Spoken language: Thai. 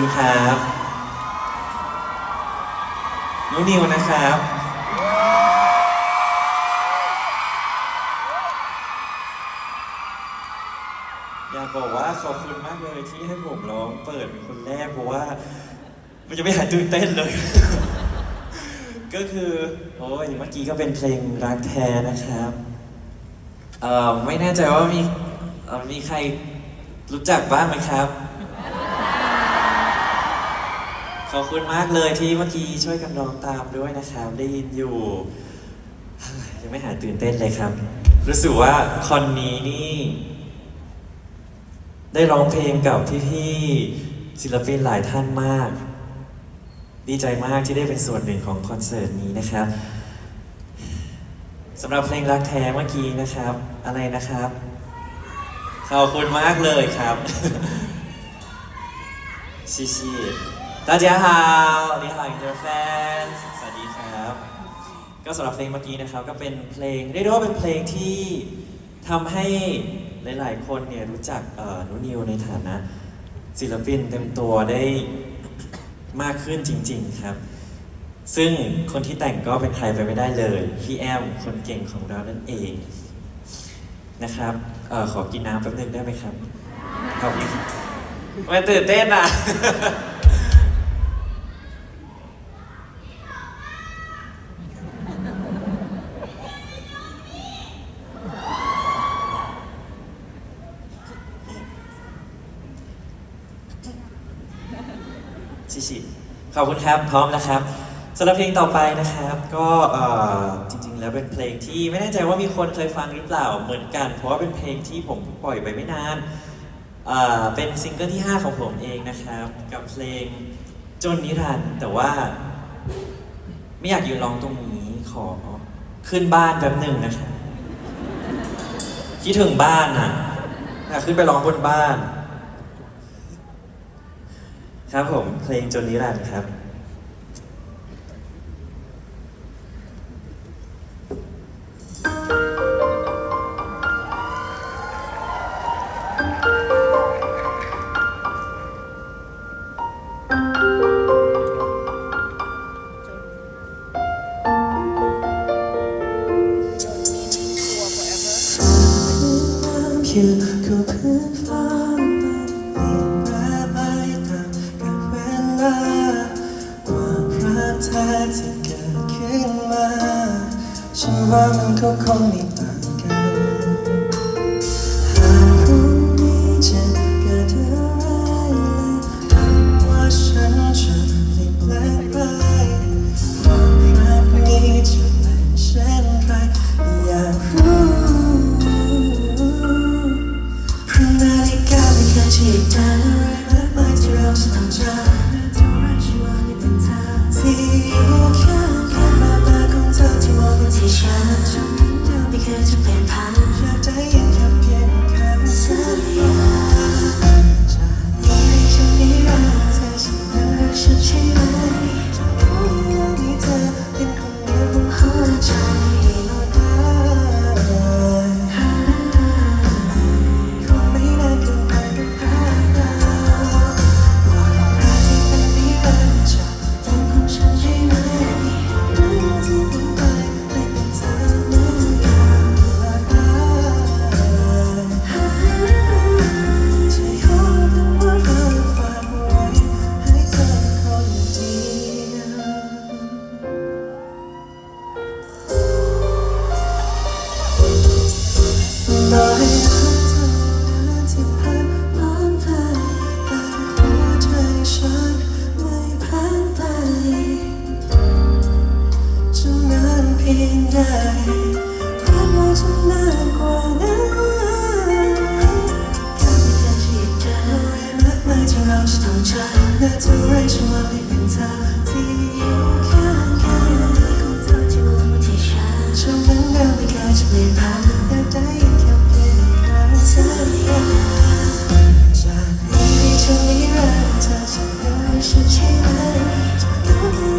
คุณครับนุนิวนะครับ อยากบอกว่าขอบคุณมากเลยที่ให้ผมร้องเปิดเป็นคนแรกเพราะว่า มันจะไม่หายตื่นเต้นเลย ก็คือโอ้ยเมื่อกี้ก็เป็นเพลงรักแท้นะครับเอ่อไม่แน่ใจว่ามีเอ่อมีใครรู้จักบ้างไหมครับ อบคุณมากเลยที่เมื่อกี้ช่วยกันร้องตามด้วยนะครับ ได้ยินอยู่ ยังไม่หายตื่นเต้นเลยครับ รู้สึกว่าคอนนี้นี่ ได้ร้องเพลงกับพี่ๆศิลปินหลายท่านมาก ดีใจมากที่ได้เป็นส่วนหนึ่งของคอนเสิร์ตนี้นะครับสำหรับเพลงรักแท้เมื่อกี้นะครับ อะไรนะครับ ขอบคุณมากเลยครับชิชิ 大家好你好 Interfans สวัสดีครับ ก็สำหรับเพลงเมื่อกี้นะครับ ก็เป็นเพลงเรียกได้ว่าเป็นเพลงที่ทำให้หลาย ๆ คนเนี่ยรู้จักเอ่อนุนิวในฐานะ ศิลปินเต็มตัวได้มากขึ้นจริง ๆ ครับ ซึ่งคนที่แต่งก็เป็นใครไปไม่ได้เลย พี่แอมคนเก่งของเรานั่นเองนะครับเออขอกินน้ำแป๊บนึงได้ไหมครับขอบคุณไม่ตื่นเต้นอ่ะ ชิชิขอบคุณครับพร้อมแล้วครับสำหรับเพลงต่อไปนะครับ ก็จริงๆ แล้วเป็นเพลงที่ไม่แน่ใจว่ามีคนเคยฟังหรือเปล่าเหมือนกัน เพราะว่าเป็นเพลงที่ผมปล่อยไปไม่นานเป็นซิงเกิลที่ 5 ของผมเองนะครับ กับเพลงจนนิรันด์แต่ว่า ไม่อยากยืนร้องตรงนี้ขอขึ้นบ้านแป๊บหนึ่งนะครับคิดถึงบ้านอะอยากขึ้นไปร้องบนบ้าน ครับผมเพลงจนนิรันดร์ครับ เราจะต้องช้าแะจะไร้ช่วงให้เป็นเธอที่อยู่ข้าของเธอที่วันที่ช้าฉันมันเดิไม่ไกลจะไม่ผ่านแต่ได้แค่เพียงค่สัญญาจากนี้ถึนรันดร์เธอจะรักฉันใช่ไหม